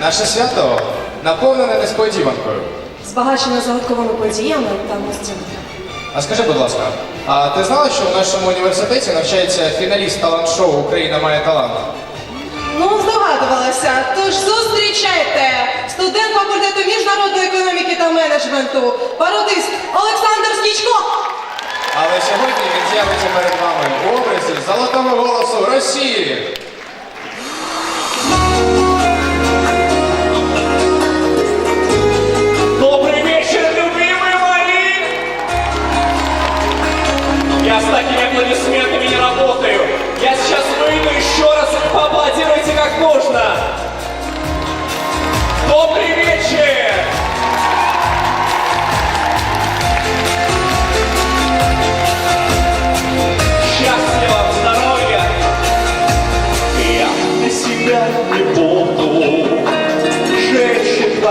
Наше свято наповнене несподіванкою. Збагачена загадковими подіями та гостями. А скажи, будь ласка, а ти знала, що в нашому університеті навчається фіналіст талант-шоу Україна має талант? Ну, здогадувалася. Тож зустрічайте студент факультету міжнародної економіки та менеджменту, пародист Олександр Скічко. Але сьогодні він з'явиться перед вами у образі золотого голосу Росії.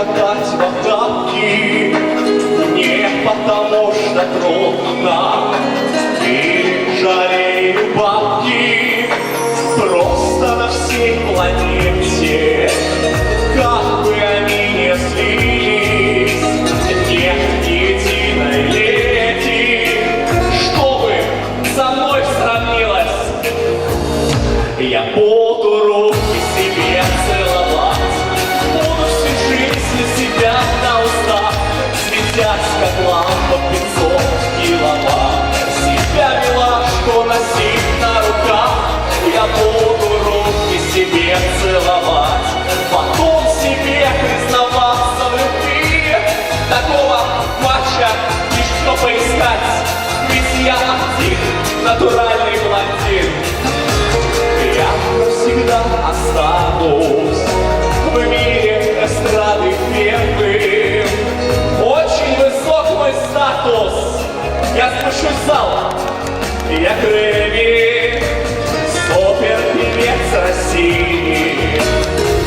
В атаки Не потому что трудно. И жалею бабки Просто на всей планете один натуральный блондин я навсегда останусь в мире эстрады первым. Очень высок мой статус. Я спущусь в зал, я Грэмми, супер певец России.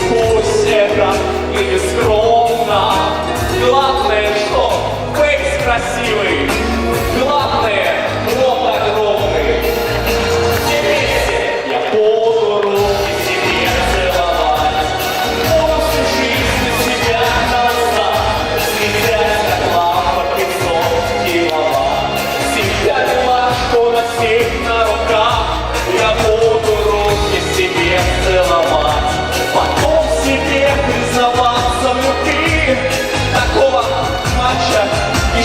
Пусть это и не скромно, главное, что фейс красивый,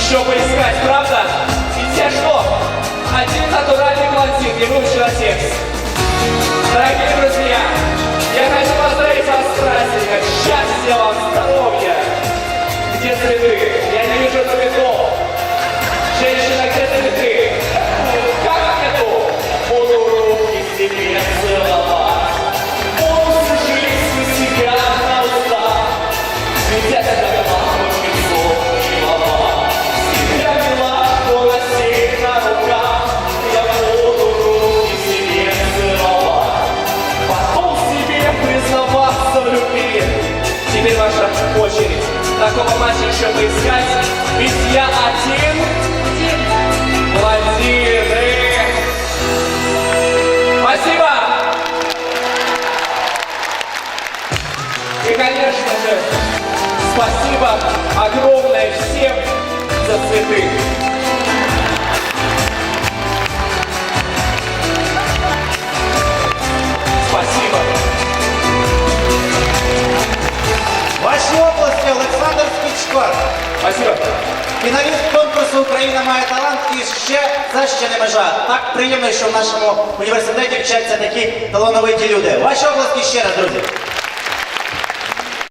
еще поискать, правда? Ведь я что? Один натуральный блондин, не выучил на секс. Дорогие друзья, я хочу поздравить вас с праздником. Счастья вам, здоровья. Где цветы? Такого еще поискать. Ведь я один. Блондины. Спасибо. И, конечно же, спасибо огромное всем за цветы. фіналіст конкурсу Україна має талант і ще за ще не межа. Так приємно, що в нашому університеті вчаться такі талановиті люди. Ваші обласки ще раз, друзі.